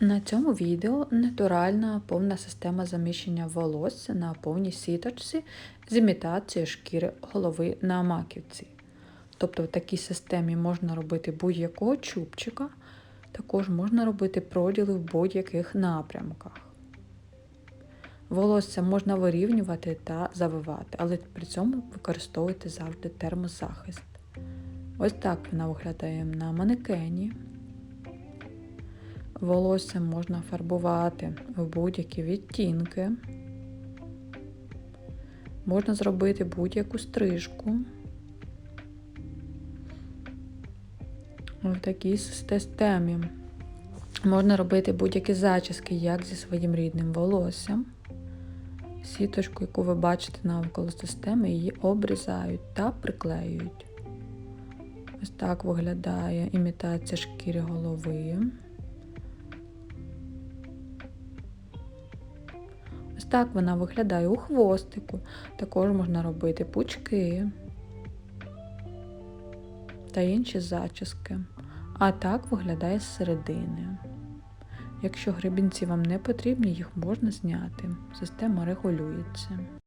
На цьому відео натуральна повна система заміщення волосся на повній сіточці з імітацією шкіри голови на маківці. Тобто в такій системі можна робити будь-якого чубчика, також можна робити проділи в будь-яких напрямках. Волосся можна вирівнювати та завивати, але при цьому використовуйте завжди термозахист. Ось так вона виглядає на манекені. Волосся можна фарбувати в будь-які відтінки. Можна зробити будь-яку стрижку. В такій системі можна робити будь-які зачіски, як зі своїм рідним волоссям. Сіточку, яку ви бачите навколо системи, її обрізають та приклеюють. Ось так виглядає імітація шкіри голови. Ось так вона виглядає у хвостику. Також можна робити пучки та інші зачіски. А так виглядає з середини. Якщо гребінці вам не потрібні, їх можна зняти. Система регулюється.